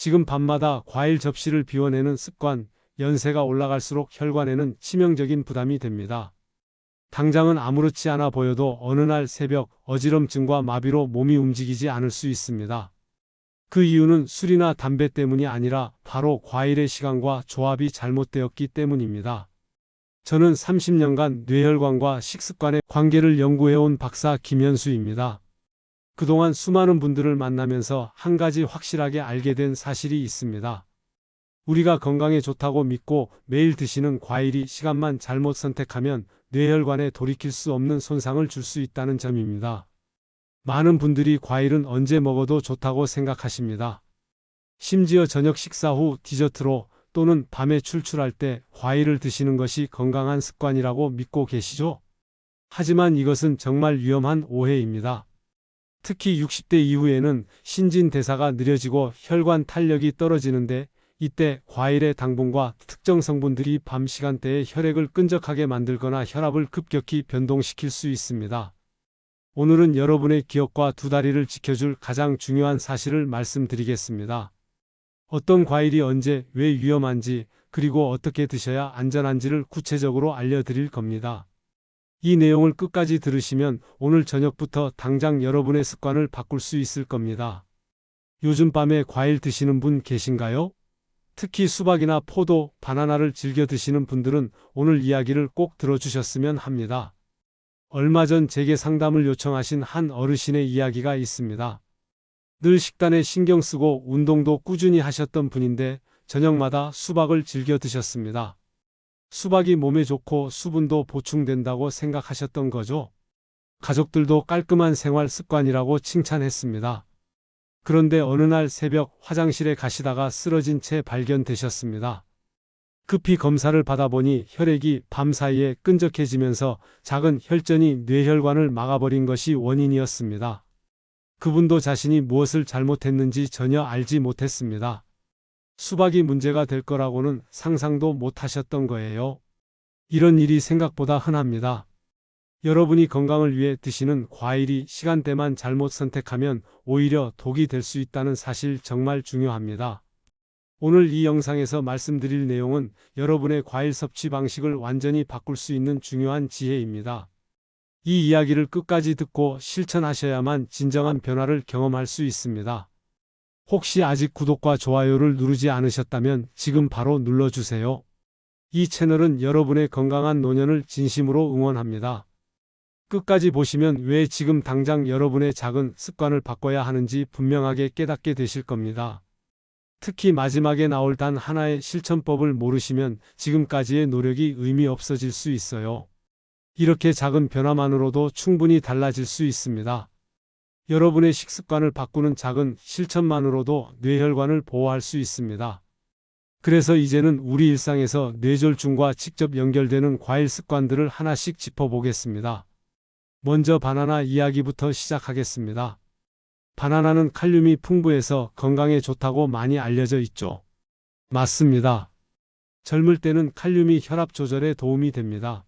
지금 밤마다 과일 접시를 비워내는 습관, 연세가 올라갈수록 혈관에는 치명적인 부담이 됩니다. 당장은 아무렇지 않아 보여도 어느 날 새벽 어지럼증과 마비로 몸이 움직이지 않을 수 있습니다. 그 이유는 술이나 담배 때문이 아니라 바로 과일의 시간과 조합이 잘못되었기 때문입니다. 저는 30년간 뇌혈관과 식습관의 관계를 연구해온 박사 김현수입니다. 그동안 수많은 분들을 만나면서 한 가지 확실하게 알게 된 사실이 있습니다. 우리가 건강에 좋다고 믿고 매일 드시는 과일이 시간만 잘못 선택하면 뇌혈관에 돌이킬 수 없는 손상을 줄 수 있다는 점입니다. 많은 분들이 과일은 언제 먹어도 좋다고 생각하십니다. 심지어 저녁 식사 후 디저트로 또는 밤에 출출할 때 과일을 드시는 것이 건강한 습관이라고 믿고 계시죠? 하지만 이것은 정말 위험한 오해입니다. 특히 60대 이후에는 신진 대사가 느려지고 혈관 탄력이 떨어지는데 이때 과일의 당분과 특정 성분들이 밤 시간대에 혈액을 끈적하게 만들거나 혈압을 급격히 변동시킬 수 있습니다. 오늘은 여러분의 기억과 두 다리를 지켜줄 가장 중요한 사실을 말씀드리겠습니다. 어떤 과일이 언제 왜 위험한지 그리고 어떻게 드셔야 안전한지를 구체적으로 알려드릴 겁니다. 이 내용을 끝까지 들으시면 오늘 저녁부터 당장 여러분의 습관을 바꿀 수 있을 겁니다. 요즘 밤에 과일 드시는 분 계신가요? 특히 수박이나 포도, 바나나를 즐겨 드시는 분들은 오늘 이야기를 꼭 들어주셨으면 합니다. 얼마 전 제게 상담을 요청하신 한 어르신의 이야기가 있습니다. 늘 식단에 신경 쓰고 운동도 꾸준히 하셨던 분인데 저녁마다 수박을 즐겨 드셨습니다. 수박이 몸에 좋고 수분도 보충된다고 생각하셨던 거죠. 가족들도 깔끔한 생활 습관이라고 칭찬했습니다. 그런데 어느 날 새벽 화장실에 가시다가 쓰러진 채 발견되셨습니다. 급히 검사를 받아보니 혈액이 밤 사이에 끈적해지면서 작은 혈전이 뇌혈관을 막아버린 것이 원인이었습니다. 그분도 자신이 무엇을 잘못했는지 전혀 알지 못했습니다. 수박이 문제가 될 거라고는 상상도 못 하셨던 거예요. 이런 일이 생각보다 흔합니다. 여러분이 건강을 위해 드시는 과일이 시간대만 잘못 선택하면 오히려 독이 될 수 있다는 사실 정말 중요합니다. 오늘 이 영상에서 말씀드릴 내용은 여러분의 과일 섭취 방식을 완전히 바꿀 수 있는 중요한 지혜입니다. 이 이야기를 끝까지 듣고 실천하셔야만 진정한 변화를 경험할 수 있습니다. 혹시 아직 구독과 좋아요를 누르지 않으셨다면 지금 바로 눌러주세요. 이 채널은 여러분의 건강한 노년을 진심으로 응원합니다. 끝까지 보시면 왜 지금 당장 여러분의 작은 습관을 바꿔야 하는지 분명하게 깨닫게 되실 겁니다. 특히 마지막에 나올 단 하나의 실천법을 모르시면 지금까지의 노력이 의미 없어질 수 있어요. 이렇게 작은 변화만으로도 충분히 달라질 수 있습니다. 여러분의 식습관을 바꾸는 작은 실천만으로도 뇌혈관을 보호할 수 있습니다. 그래서 이제는 우리 일상에서 뇌졸중과 직접 연결되는 과일 습관들을 하나씩 짚어보겠습니다. 먼저 바나나 이야기부터 시작하겠습니다. 바나나는 칼륨이 풍부해서 건강에 좋다고 많이 알려져 있죠. 맞습니다. 젊을 때는 칼륨이 혈압 조절에 도움이 됩니다.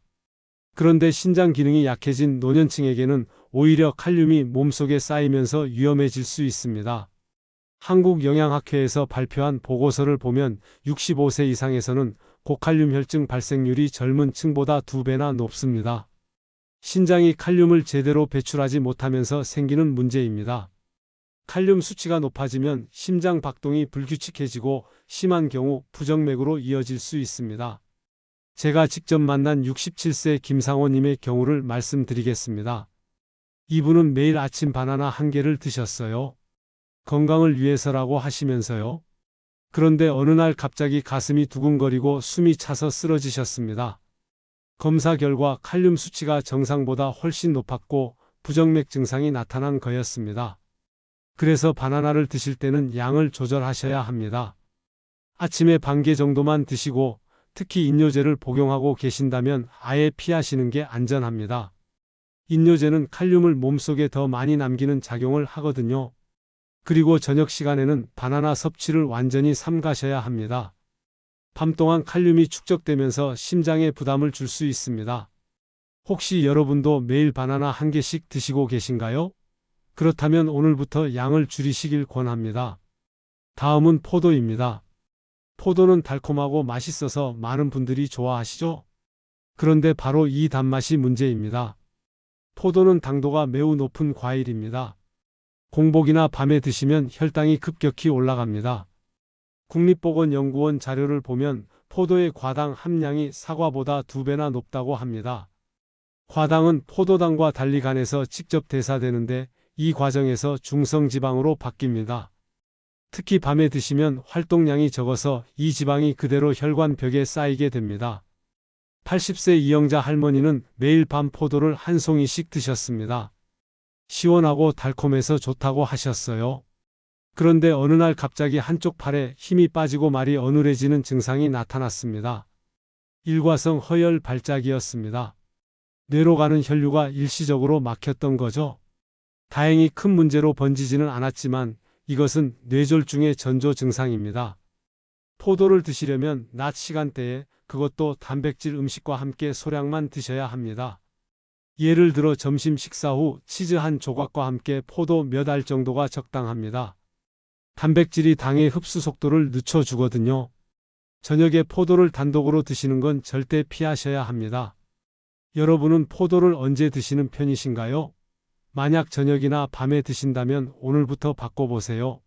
그런데 신장 기능이 약해진 노년층에게는 오히려 칼륨이 몸속에 쌓이면서 위험해질 수 있습니다. 한국영양학회에서 발표한 보고서를 보면 65세 이상에서는 고칼륨 혈증 발생률이 젊은 층보다 2배나 높습니다. 신장이 칼륨을 제대로 배출하지 못하면서 생기는 문제입니다. 칼륨 수치가 높아지면 심장 박동이 불규칙해지고 심한 경우 부정맥으로 이어질 수 있습니다. 제가 직접 만난 67세 김상호님의 경우를 말씀드리겠습니다. 이분은 매일 아침 바나나 한 개를 드셨어요. 건강을 위해서라고 하시면서요. 그런데 어느 날 갑자기 가슴이 두근거리고 숨이 차서 쓰러지셨습니다. 검사 결과 칼륨 수치가 정상보다 훨씬 높았고 부정맥 증상이 나타난 거였습니다. 그래서 바나나를 드실 때는 양을 조절하셔야 합니다. 아침에 반 개 정도만 드시고 특히 인뇨제를 복용하고 계신다면 아예 피하시는 게 안전합니다. 인뇨제는 칼륨을 몸속에 더 많이 남기는 작용을 하거든요. 그리고 저녁 시간에는 바나나 섭취를 완전히 삼가셔야 합니다. 밤 동안 칼륨이 축적되면서 심장에 부담을 줄 수 있습니다. 혹시 여러분도 매일 바나나 한 개씩 드시고 계신가요? 그렇다면 오늘부터 양을 줄이시길 권합니다. 다음은 포도입니다. 포도는 달콤하고 맛있어서 많은 분들이 좋아하시죠? 그런데 바로 이 단맛이 문제입니다. 포도는 당도가 매우 높은 과일입니다. 공복이나 밤에 드시면 혈당이 급격히 올라갑니다. 국립보건연구원 자료를 보면 포도의 과당 함량이 사과보다 두 배나 높다고 합니다. 과당은 포도당과 달리 간에서 직접 대사되는데 이 과정에서 중성지방으로 바뀝니다. 특히 밤에 드시면 활동량이 적어서 이 지방이 그대로 혈관벽에 쌓이게 됩니다. 80세 이영자 할머니는 매일 밤 포도를 한 송이씩 드셨습니다. 시원하고 달콤해서 좋다고 하셨어요. 그런데 어느 날 갑자기 한쪽 팔에 힘이 빠지고 말이 어눌해지는 증상이 나타났습니다. 일과성 허열 발작이었습니다. 뇌로 가는 혈류가 일시적으로 막혔던 거죠. 다행히 큰 문제로 번지지는 않았지만 이것은 뇌졸중의 전조 증상입니다. 포도를 드시려면 낮 시간대에 그것도 단백질 음식과 함께 소량만 드셔야 합니다. 예를 들어 점심 식사 후 치즈 한 조각과 함께 포도 몇 알 정도가 적당합니다. 단백질이 당의 흡수 속도를 늦춰주거든요. 저녁에 포도를 단독으로 드시는 건 절대 피하셔야 합니다. 여러분은 포도를 언제 드시는 편이신가요? 만약 저녁이나 밤에 드신다면 오늘부터 바꿔보세요.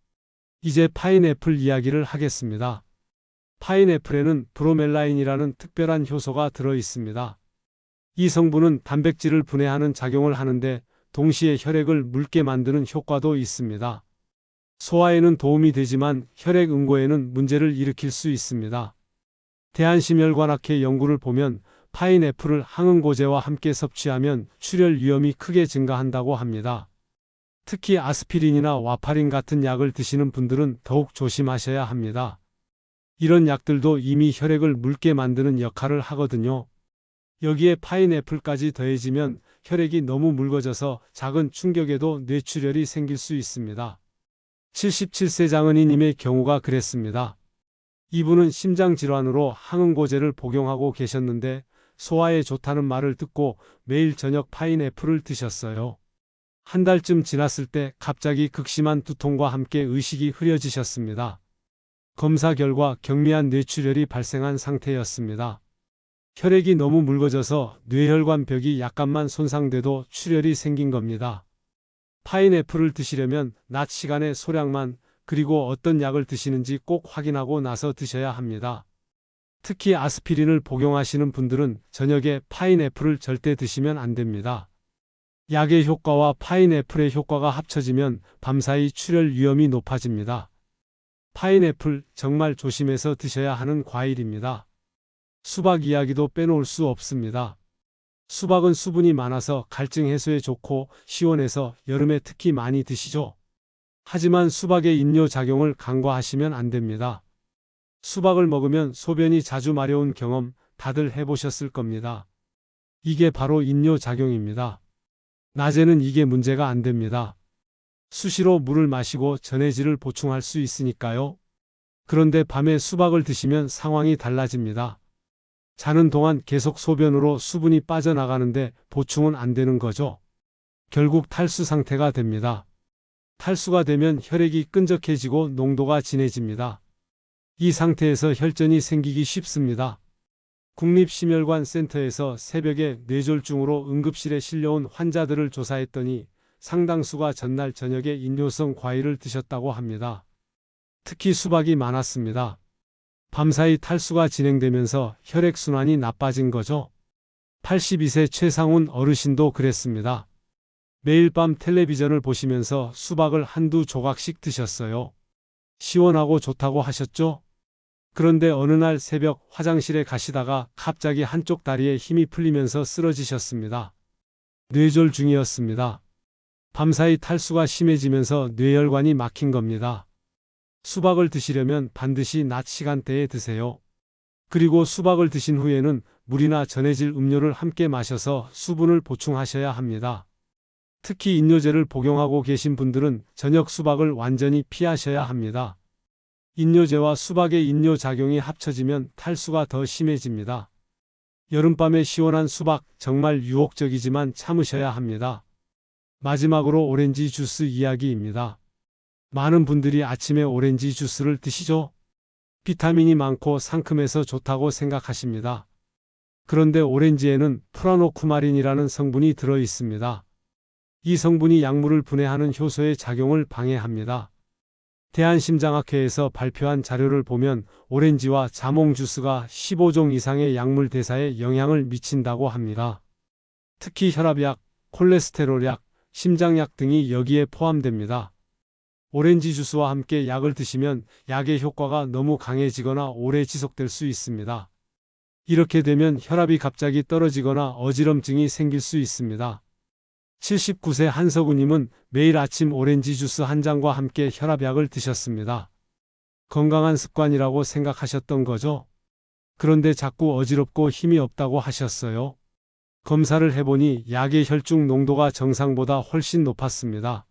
이제 파인애플 이야기를 하겠습니다. 파인애플에는 브로멜라인이라는 특별한 효소가 들어 있습니다. 이 성분은 단백질을 분해하는 작용을 하는데 동시에 혈액을 묽게 만드는 효과도 있습니다. 소화에는 도움이 되지만 혈액 응고에는 문제를 일으킬 수 있습니다. 대한심혈관학회 연구를 보면 파인애플을 항응고제와 함께 섭취하면 출혈 위험이 크게 증가한다고 합니다. 특히 아스피린이나 와파린 같은 약을 드시는 분들은 더욱 조심하셔야 합니다. 이런 약들도 이미 혈액을 묽게 만드는 역할을 하거든요. 여기에 파인애플까지 더해지면 혈액이 너무 묽어져서 작은 충격에도 뇌출혈이 생길 수 있습니다. 77세 장은희님의 경우가 그랬습니다. 이분은 심장질환으로 항응고제를 복용하고 계셨는데 소화에 좋다는 말을 듣고 매일 저녁 파인애플을 드셨어요. 한 달쯤 지났을 때 갑자기 극심한 두통과 함께 의식이 흐려지셨습니다. 검사 결과 경미한 뇌출혈이 발생한 상태였습니다. 혈액이 너무 묽어져서 뇌혈관 벽이 약간만 손상돼도 출혈이 생긴 겁니다. 파인애플을 드시려면 낮 시간에 소량만 그리고 어떤 약을 드시는지 꼭 확인하고 나서 드셔야 합니다. 특히 아스피린을 복용하시는 분들은 저녁에 파인애플을 절대 드시면 안 됩니다. 약의 효과와 파인애플의 효과가 합쳐지면 밤사이 출혈 위험이 높아집니다. 파인애플 정말 조심해서 드셔야 하는 과일입니다. 수박 이야기도 빼놓을 수 없습니다. 수박은 수분이 많아서 갈증 해소에 좋고 시원해서 여름에 특히 많이 드시죠. 하지만 수박의 인뇨 작용을 간과하시면 안 됩니다. 수박을 먹으면 소변이 자주 마려운 경험 다들 해보셨을 겁니다. 이게 바로 인뇨 작용입니다. 낮에는 이게 문제가 안 됩니다. 수시로 물을 마시고 전해질을 보충할 수 있으니까요. 그런데 밤에 수박을 드시면 상황이 달라집니다. 자는 동안 계속 소변으로 수분이 빠져나가는데 보충은 안 되는 거죠. 결국 탈수 상태가 됩니다. 탈수가 되면 혈액이 끈적해지고 농도가 진해집니다. 이 상태에서 혈전이 생기기 쉽습니다. 국립심혈관센터에서 새벽에 뇌졸중으로 응급실에 실려온 환자들을 조사했더니 상당수가 전날 저녁에 인뇨성 과일을 드셨다고 합니다. 특히 수박이 많았습니다. 밤사이 탈수가 진행되면서 혈액순환이 나빠진 거죠. 82세 최상훈 어르신도 그랬습니다. 매일 밤 텔레비전을 보시면서 수박을 한두 조각씩 드셨어요. 시원하고 좋다고 하셨죠? 그런데 어느 날 새벽 화장실에 가시다가 갑자기 한쪽 다리에 힘이 풀리면서 쓰러지셨습니다. 뇌졸 중이었습니다. 밤사이 탈수가 심해지면서 뇌혈관이 막힌 겁니다. 수박을 드시려면 반드시 낮 시간대에 드세요. 그리고 수박을 드신 후에는 물이나 전해질 음료를 함께 마셔서 수분을 보충하셔야 합니다. 특히 인뇨제를 복용하고 계신 분들은 저녁 수박을 완전히 피하셔야 합니다. 인뇨제와 수박의 인뇨 작용이 합쳐지면 탈수가 더 심해집니다. 여름밤에 시원한 수박 정말 유혹적이지만 참으셔야 합니다. 마지막으로 오렌지 주스 이야기입니다. 많은 분들이 아침에 오렌지 주스를 드시죠? 비타민이 많고 상큼해서 좋다고 생각하십니다. 그런데 오렌지에는 프라노쿠마린이라는 성분이 들어 있습니다. 이 성분이 약물을 분해하는 효소의 작용을 방해합니다. 대한심장학회에서 발표한 자료를 보면 오렌지와 자몽 주스가 15종 이상의 약물 대사에 영향을 미친다고 합니다. 특히 혈압약, 콜레스테롤약, 심장약 등이 여기에 포함됩니다. 오렌지 주스와 함께 약을 드시면 약의 효과가 너무 강해지거나 오래 지속될 수 있습니다. 이렇게 되면 혈압이 갑자기 떨어지거나 어지럼증이 생길 수 있습니다. 79세 한석우님은 매일 아침 오렌지 주스 한 잔과 함께 혈압약을 드셨습니다. 건강한 습관이라고 생각하셨던 거죠? 그런데 자꾸 어지럽고 힘이 없다고 하셨어요. 검사를 해보니 약의 혈중 농도가 정상보다 훨씬 높았습니다.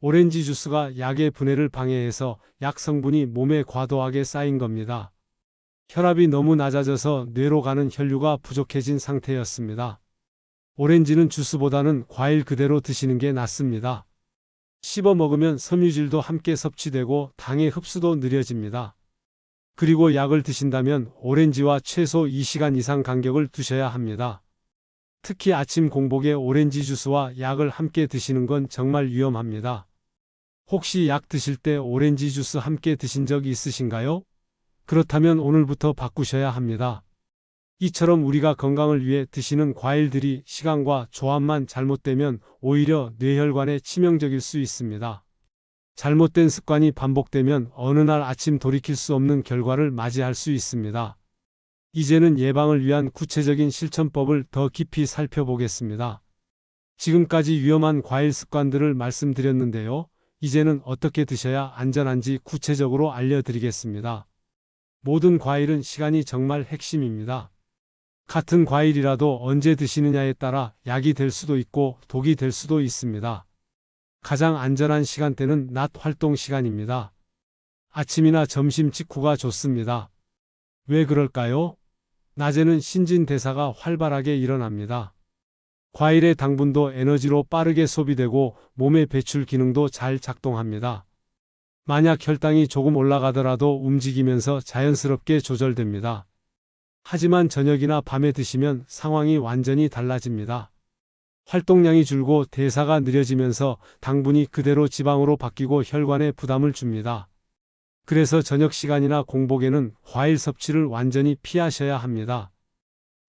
오렌지 주스가 약의 분해를 방해해서 약 성분이 몸에 과도하게 쌓인 겁니다. 혈압이 너무 낮아져서 뇌로 가는 혈류가 부족해진 상태였습니다. 오렌지는 주스보다는 과일 그대로 드시는 게 낫습니다. 씹어 먹으면 섬유질도 함께 섭취되고 당의 흡수도 느려집니다. 그리고 약을 드신다면 오렌지와 최소 2시간 이상 간격을 두셔야 합니다. 특히 아침 공복에 오렌지 주스와 약을 함께 드시는 건 정말 위험합니다. 혹시 약 드실 때 오렌지 주스 함께 드신 적 있으신가요? 그렇다면 오늘부터 바꾸셔야 합니다. 이처럼 우리가 건강을 위해 드시는 과일들이 시간과 조합만 잘못되면 오히려 뇌혈관에 치명적일 수 있습니다. 잘못된 습관이 반복되면 어느 날 아침 돌이킬 수 없는 결과를 맞이할 수 있습니다. 이제는 예방을 위한 구체적인 실천법을 더 깊이 살펴보겠습니다. 지금까지 위험한 과일 습관들을 말씀드렸는데요. 이제는 어떻게 드셔야 안전한지 구체적으로 알려드리겠습니다. 모든 과일은 시간이 정말 핵심입니다. 같은 과일이라도 언제 드시느냐에 따라 약이 될 수도 있고 독이 될 수도 있습니다. 가장 안전한 시간대는 낮 활동 시간입니다. 아침이나 점심 직후가 좋습니다. 왜 그럴까요? 낮에는 신진 대사가 활발하게 일어납니다. 과일의 당분도 에너지로 빠르게 소비되고 몸의 배출 기능도 잘 작동합니다. 만약 혈당이 조금 올라가더라도 움직이면서 자연스럽게 조절됩니다. 하지만 저녁이나 밤에 드시면 상황이 완전히 달라집니다. 활동량이 줄고 대사가 느려지면서 당분이 그대로 지방으로 바뀌고 혈관에 부담을 줍니다. 그래서 저녁 시간이나 공복에는 과일 섭취를 완전히 피하셔야 합니다.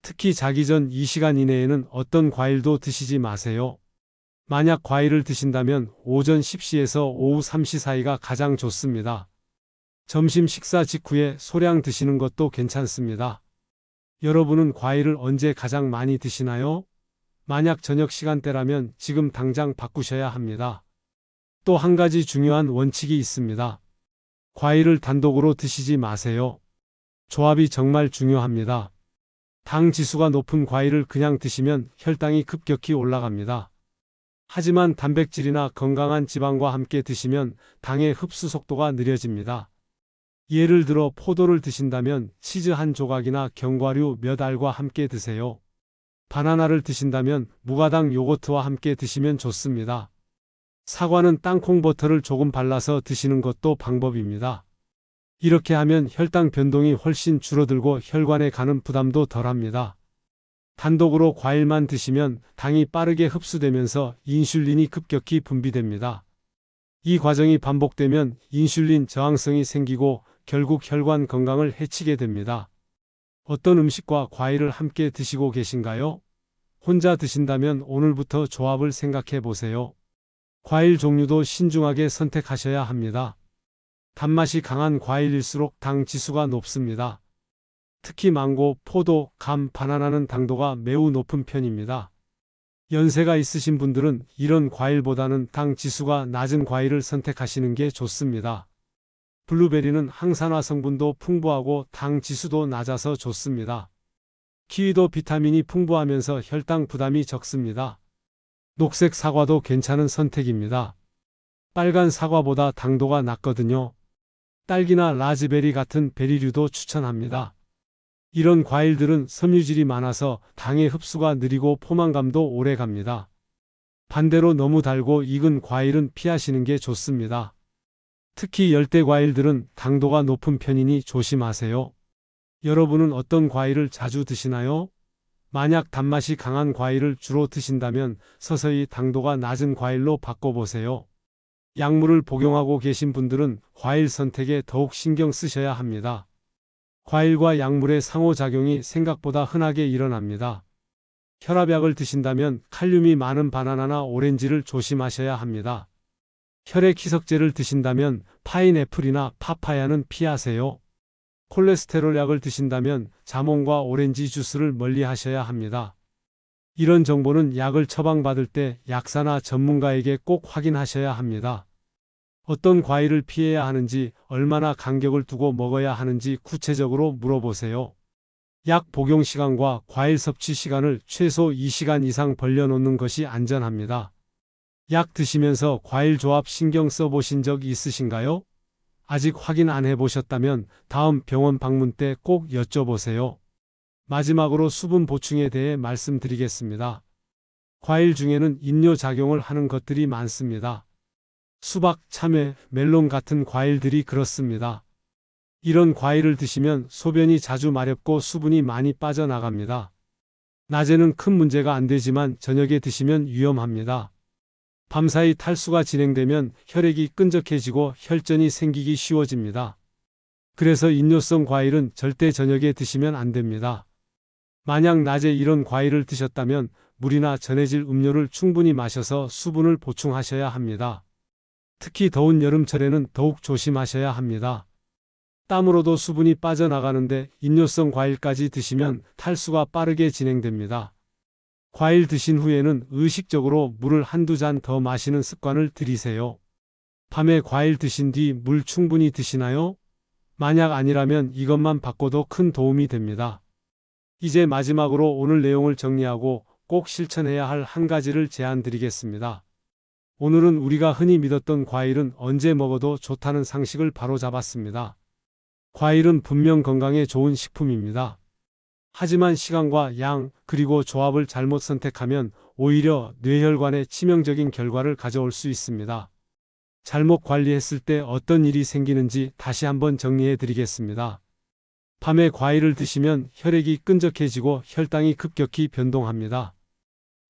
특히 자기 전 2시간 이내에는 어떤 과일도 드시지 마세요. 만약 과일을 드신다면 오전 10시에서 오후 3시 사이가 가장 좋습니다. 점심 식사 직후에 소량 드시는 것도 괜찮습니다. 여러분은 과일을 언제 가장 많이 드시나요? 만약 저녁 시간대라면 지금 당장 바꾸셔야 합니다. 또 한 가지 중요한 원칙이 있습니다. 과일을 단독으로 드시지 마세요. 조합이 정말 중요합니다. 당 지수가 높은 과일을 그냥 드시면 혈당이 급격히 올라갑니다. 하지만 단백질이나 건강한 지방과 함께 드시면 당의 흡수 속도가 느려집니다. 예를 들어 포도를 드신다면 치즈 한 조각이나 견과류 몇 알과 함께 드세요. 바나나를 드신다면 무가당 요거트와 함께 드시면 좋습니다. 사과는 땅콩 버터를 조금 발라서 드시는 것도 방법입니다. 이렇게 하면 혈당 변동이 훨씬 줄어들고 혈관에 가는 부담도 덜합니다. 단독으로 과일만 드시면 당이 빠르게 흡수되면서 인슐린이 급격히 분비됩니다. 이 과정이 반복되면 인슐린 저항성이 생기고 결국 혈관 건강을 해치게 됩니다. 어떤 음식과 과일을 함께 드시고 계신가요? 혼자 드신다면 오늘부터 조합을 생각해 보세요. 과일 종류도 신중하게 선택하셔야 합니다. 단맛이 강한 과일일수록 당 지수가 높습니다. 특히 망고, 포도, 감, 바나나는 당도가 매우 높은 편입니다. 연세가 있으신 분들은 이런 과일보다는 당 지수가 낮은 과일을 선택하시는 게 좋습니다. 블루베리는 항산화 성분도 풍부하고 당 지수도 낮아서 좋습니다. 키위도 비타민이 풍부하면서 혈당 부담이 적습니다. 녹색 사과도 괜찮은 선택입니다. 빨간 사과보다 당도가 낮거든요. 딸기나 라즈베리 같은 베리류도 추천합니다. 이런 과일들은 섬유질이 많아서 당의 흡수가 느리고 포만감도 오래 갑니다. 반대로 너무 달고 익은 과일은 피하시는 게 좋습니다. 특히 열대 과일들은 당도가 높은 편이니 조심하세요. 여러분은 어떤 과일을 자주 드시나요? 만약 단맛이 강한 과일을 주로 드신다면 서서히 당도가 낮은 과일로 바꿔보세요. 약물을 복용하고 계신 분들은 과일 선택에 더욱 신경 쓰셔야 합니다. 과일과 약물의 상호작용이 생각보다 흔하게 일어납니다. 혈압약을 드신다면 칼륨이 많은 바나나나 오렌지를 조심하셔야 합니다. 혈액 희석제를 드신다면 파인애플이나 파파야는 피하세요. 콜레스테롤 약을 드신다면 자몽과 오렌지 주스를 멀리 하셔야 합니다. 이런 정보는 약을 처방받을 때 약사나 전문가에게 꼭 확인하셔야 합니다. 어떤 과일을 피해야 하는지, 얼마나 간격을 두고 먹어야 하는지 구체적으로 물어보세요. 약 복용 시간과 과일 섭취 시간을 최소 2시간 이상 벌려놓는 것이 안전합니다. 약 드시면서 과일 조합 신경 써보신 적 있으신가요? 아직 확인 안 해보셨다면 다음 병원 방문 때 꼭 여쭤보세요. 마지막으로 수분 보충에 대해 말씀드리겠습니다. 과일 중에는 인뇨 작용을 하는 것들이 많습니다. 수박, 참외, 멜론 같은 과일들이 그렇습니다. 이런 과일을 드시면 소변이 자주 마렵고 수분이 많이 빠져나갑니다. 낮에는 큰 문제가 안 되지만 저녁에 드시면 위험합니다. 밤사이 탈수가 진행되면 혈액이 끈적해지고 혈전이 생기기 쉬워집니다. 그래서 인뇨성 과일은 절대 저녁에 드시면 안 됩니다. 만약 낮에 이런 과일을 드셨다면 물이나 전해질 음료를 충분히 마셔서 수분을 보충하셔야 합니다. 특히 더운 여름철에는 더욱 조심하셔야 합니다. 땀으로도 수분이 빠져나가는데 인뇨성 과일까지 드시면 탈수가 빠르게 진행됩니다. 과일 드신 후에는 의식적으로 물을 한두 잔 더 마시는 습관을 들이세요. 밤에 과일 드신 뒤 물 충분히 드시나요? 만약 아니라면 이것만 바꿔도 큰 도움이 됩니다. 이제 마지막으로 오늘 내용을 정리하고 꼭 실천해야 할 한 가지를 제안 드리겠습니다. 오늘은 우리가 흔히 믿었던 과일은 언제 먹어도 좋다는 상식을 바로 잡았습니다. 과일은 분명 건강에 좋은 식품입니다. 하지만 시간과 양, 그리고 조합을 잘못 선택하면 오히려 뇌혈관에 치명적인 결과를 가져올 수 있습니다. 잘못 관리했을 때 어떤 일이 생기는지 다시 한번 정리해 드리겠습니다. 밤에 과일을 드시면 혈액이 끈적해지고 혈당이 급격히 변동합니다.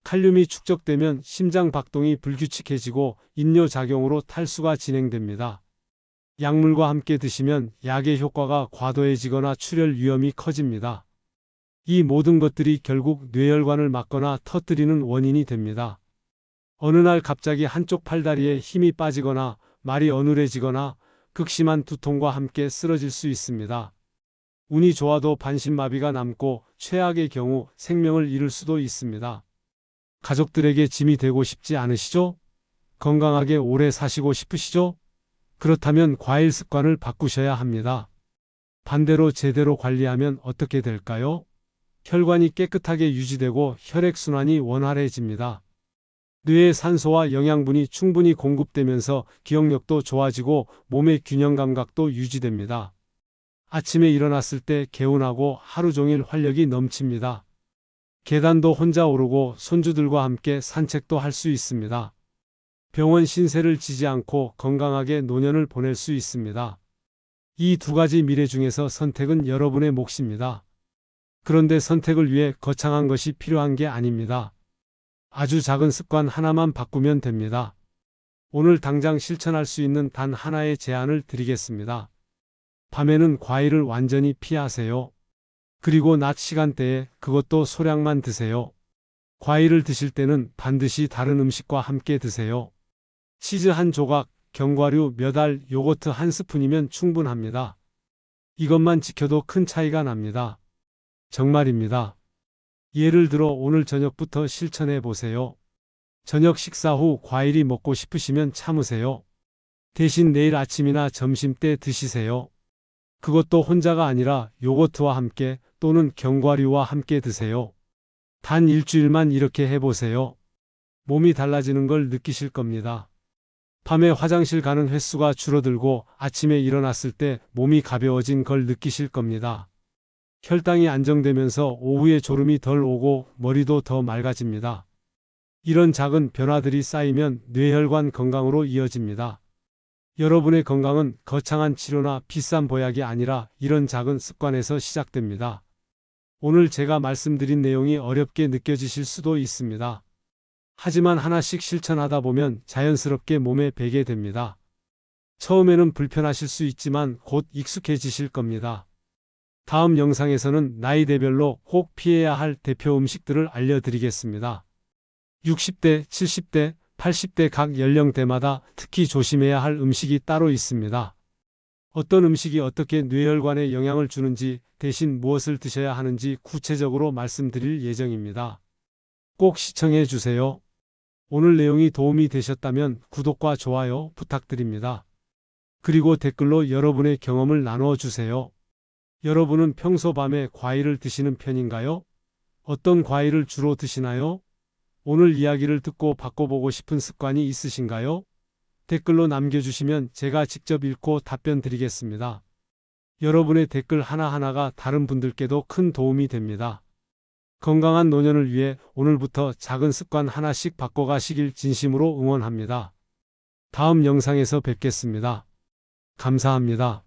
칼륨이 축적되면 심장 박동이 불규칙해지고 인뇨작용으로 탈수가 진행됩니다. 약물과 함께 드시면 약의 효과가 과도해지거나 출혈 위험이 커집니다. 이 모든 것들이 결국 뇌혈관을 막거나 터뜨리는 원인이 됩니다. 어느 날 갑자기 한쪽 팔다리에 힘이 빠지거나 말이 어눌해지거나 극심한 두통과 함께 쓰러질 수 있습니다. 운이 좋아도 반신마비가 남고 최악의 경우 생명을 잃을 수도 있습니다. 가족들에게 짐이 되고 싶지 않으시죠? 건강하게 오래 사시고 싶으시죠? 그렇다면 과일 습관을 바꾸셔야 합니다. 반대로 제대로 관리하면 어떻게 될까요? 혈관이 깨끗하게 유지되고 혈액순환이 원활해집니다. 뇌에 산소와 영양분이 충분히 공급되면서 기억력도 좋아지고 몸의 균형 감각도 유지됩니다. 아침에 일어났을 때 개운하고 하루 종일 활력이 넘칩니다. 계단도 혼자 오르고 손주들과 함께 산책도 할 수 있습니다. 병원 신세를 지지 않고 건강하게 노년을 보낼 수 있습니다. 이 두 가지 미래 중에서 선택은 여러분의 몫입니다. 그런데 선택을 위해 거창한 것이 필요한 게 아닙니다. 아주 작은 습관 하나만 바꾸면 됩니다. 오늘 당장 실천할 수 있는 단 하나의 제안을 드리겠습니다. 밤에는 과일을 완전히 피하세요. 그리고 낮 시간대에 그것도 소량만 드세요. 과일을 드실 때는 반드시 다른 음식과 함께 드세요. 치즈 한 조각, 견과류 몇 알, 요거트 한 스푼이면 충분합니다. 이것만 지켜도 큰 차이가 납니다. 정말입니다. 예를 들어 오늘 저녁부터 실천해 보세요. 저녁 식사 후 과일이 먹고 싶으시면 참으세요. 대신 내일 아침이나 점심 때 드시세요. 그것도 혼자가 아니라 요거트와 함께 또는 견과류와 함께 드세요. 단 일주일만 이렇게 해보세요. 몸이 달라지는 걸 느끼실 겁니다. 밤에 화장실 가는 횟수가 줄어들고 아침에 일어났을 때 몸이 가벼워진 걸 느끼실 겁니다. 혈당이 안정되면서 오후에 졸음이 덜 오고 머리도 더 맑아집니다. 이런 작은 변화들이 쌓이면 뇌혈관 건강으로 이어집니다. 여러분의 건강은 거창한 치료나 비싼 보약이 아니라 이런 작은 습관에서 시작됩니다. 오늘 제가 말씀드린 내용이 어렵게 느껴지실 수도 있습니다. 하지만 하나씩 실천하다 보면 자연스럽게 몸에 배게 됩니다. 처음에는 불편하실 수 있지만 곧 익숙해지실 겁니다. 다음 영상에서는 나이대별로 꼭 피해야 할 대표 음식들을 알려드리겠습니다. 60대, 70대, 80대 각 연령대마다 특히 조심해야 할 음식이 따로 있습니다. 어떤 음식이 어떻게 뇌혈관에 영향을 주는지 대신 무엇을 드셔야 하는지 구체적으로 말씀드릴 예정입니다. 꼭 시청해 주세요. 오늘 내용이 도움이 되셨다면 구독과 좋아요 부탁드립니다. 그리고 댓글로 여러분의 경험을 나누어 주세요. 여러분은 평소 밤에 과일을 드시는 편인가요? 어떤 과일을 주로 드시나요? 오늘 이야기를 듣고 바꿔보고 싶은 습관이 있으신가요? 댓글로 남겨주시면 제가 직접 읽고 답변 드리겠습니다. 여러분의 댓글 하나하나가 다른 분들께도 큰 도움이 됩니다. 건강한 노년을 위해 오늘부터 작은 습관 하나씩 바꿔가시길 진심으로 응원합니다. 다음 영상에서 뵙겠습니다. 감사합니다.